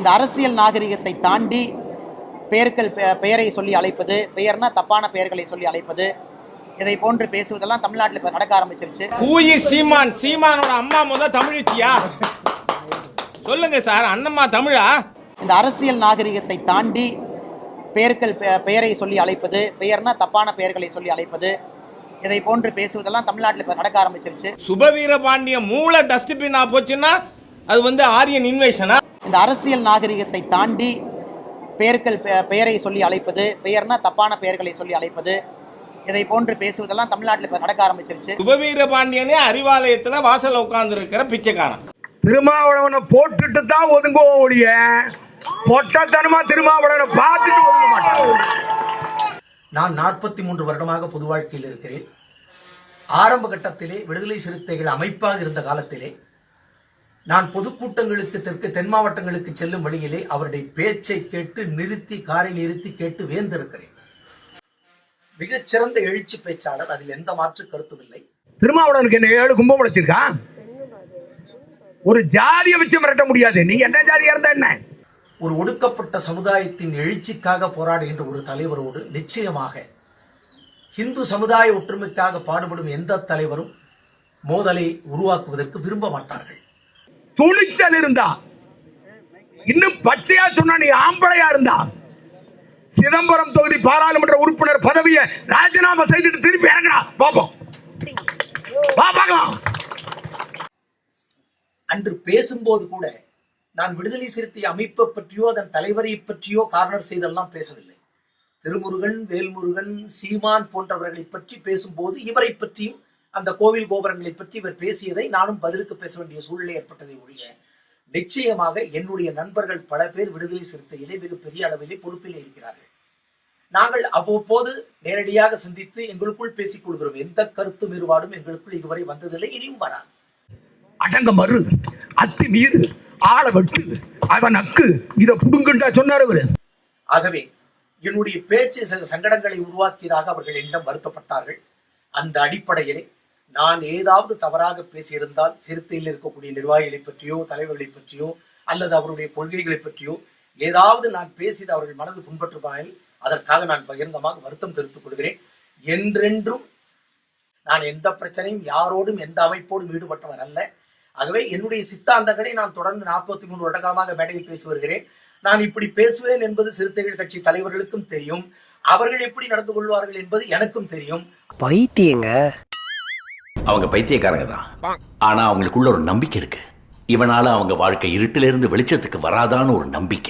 இந்த அரசியல் நாகரிகத்தை தாண்டி பெயர்கள் பெயரை சொல்லி அழைப்பது பெயர்னா தப்பான பெயர்களை சொல்லி அழைப்பது இதை போன்று பேசுவதெல்லாம் தமிழ்நாட்டில் இப்போ நடக்க ஆரம்பிச்சிருச்சு. கூயி சீமான் சீமானோட அம்மா முத தமிழிச்சியா சொல்லுங்க சார் அண்ணம்மா தமிழா? இந்த அரசியல் நாகரிகத்தை தாண்டி பெயர்கள் பெயரை சொல்லி அழைப்பது பெயர்னா தப்பான பெயர்களை சொல்லி அழைப்பது இதை போன்று பேசுவதெல்லாம் தமிழ்நாட்டில் இப்போ நடக்க ஆரம்பிச்சிருச்சு. சுபவீர பாண்டிய மூளை டஸ்ட்பின்னா போச்சுன்னா அது வந்து ஆரியன் இன்வேஷனா இந்த அரசியல் நாகரிகத்தை தாண்டி பெயர்கள் பெ- பெயரை சொல்லி அழைப்பது பெயர்னா தப்பான பெயர்களை சொல்லி அழைப்பது இதை போன்று பேசுவதெல்லாம் தமிழ்நாட்டில் இப்போ நடக்க ஆரம்பிச்சிருச்சு. சுபவீர பாண்டியனே அறிவாலயத்துல வாசல்ல உட்கார்ந்து இருக்கிற பிச்சைக்காரன். திருமாவளவனை போட்டுட்டு தான் ஒதுங்குவோம் ஒழிய பொட்டத்தனமா திருமாவளவனை பார்த்துட்டு ஒதுங்க மாட்டோம் நான் நாற்பத்தி மூன்று வருடமாக பொது வாழ்க்கையில் இருக்கிறேன். ஆரம்ப கட்டத்திலே விடுதலை சிறுத்தைகள் அமைப்பாக இருந்த காலத்திலே நான் பொதுக்கூட்டங்களுக்கு தெற்கு தென் மாவட்டங்களுக்கு செல்லும் வழியிலே அவருடைய பேச்சை கேட்டு நிறுத்தி காரை நிறுத்தி கேட்டு வேந்திருக்கிறேன் மிகச்சிறந்த எழுச்சி பேச்சாளர் அதில் எந்த மாற்று கருத்தும் இல்லை. திருமாவளவனுக்கு என்ன ஏழு கும்பம் வச்சிருக்கான் ஒரு ஜாதியை வச்சு மிரட்ட முடியாது. நீ என்ன ஜாதியா இருந்தா என்ன? ஒரு ஒடுக்கப்பட்ட சமுதாயத்தின் எழுச்சிக்காக போராடுகின்ற ஒரு தலைவரோடு நிச்சயமாக இந்து சமுதாய ஒற்றுமைக்காக பாடுபடும் எந்த தலைவரும் மோதலை உருவாக்குவதற்கு விரும்ப மாட்டார்கள். துணிச்சல் இருந்தா. இன்னும் பச்சையா சொன்னா நீ ஆம்பளையா இருந்தா. சிதம்பரம் தொகுதி பாராளுமன்ற உறுப்பினர் பதவியை ராஜினாமா செய்துட்டு திருப்பி இறங்கடா. பாப்போம் வா பார்க்கலாம். அன்று பேசும்போது கூட நான் விடுதலை சிறுத்தை அமைப்பை பற்றியோ அதன் தலைவரை பற்றியோ கார்னர் செய்தெல்லாம் பேசவில்லை. திருமுருகன் வேல்முருகன் சீமான் போன்றவர்களை பற்றி பேசும்போது இவரை பற்றியும் அந்த கோவில் கோபுரங்களை பற்றி இவர் பேசியதை நானும் பதிலுக்கு பேச வேண்டிய சூழ்நிலை ஏற்பட்டதை ஒழிய நிச்சயமாக என்னுடைய நண்பர்கள் பல பேர் விடுதலை சிறுத்தையிலே மிக பெரிய அளவிலே பொறுப்பிலே இருக்கிறார்கள். நாங்கள் அவ்வப்போது நேரடியாக சந்தித்து எங்களுக்குள் பேசிக் கொள்கிறோம். எந்த கருத்து வேறுபாடும் எங்களுக்குள் இதுவரை வந்ததில்லை இனியும் வராது. அடங்க மறு. அத்து மீறு. ஆள வெட்டு. அவன் அக்கு. இத புடுங்குண்டா சொன்னார் அவரு ஆகவே என்னுடைய பேச்சு சில சங்கடங்களை உருவாக்கியதாக அவர்கள் என்னிடம் வருத்தப்பட்டார்கள். அந்த அடிப்படையிலே நான் ஏதாவது தவறாக பேசியிருந்தால் சிறுத்தையில் இருக்கக்கூடிய நிர்வாகிகளை பற்றியோ தலைவர்களை பற்றியோ அல்லது அவருடைய கொள்கைகளை பற்றியோ ஏதாவது நான் பேசியது அவர்கள் மனது புண்பற்றுவாயில் அதற்காக நான் பகிரங்கமாக வருத்தம் தெரிவித்துக் கொள்கிறேன். என்றென்றும் நான் எந்த பிரச்சனையும் யாரோடும் எந்த அமைப்போடும் ஈடுபட்டவன் அல்ல. ஆகவே என்னுடைய சித்தாந்தங்களை நான் தொடர்ந்து நாற்பத்தி மூணு வருடகாலமாக மேடையில் பேசி வருகிறேன். நான் இப்படி பேசுவேன் என்பது சிறுத்தைகள் கட்சி தலைவர்களுக்கும் தெரியும். அவர்கள் எப்படி நடந்து கொள்வார்கள் என்பது எனக்கும் தெரியும். பைத்தியங்க. அவங்க பைத்தியக்காரங்க தான். ஆனா அவங்களுக்குள்ள ஒரு நம்பிக்கை இருக்கு. இவனால அவங்க வாழ்க்கை இருட்டிலிருந்து வெளிச்சத்துக்கு வராதான்னு ஒரு நம்பிக்கை.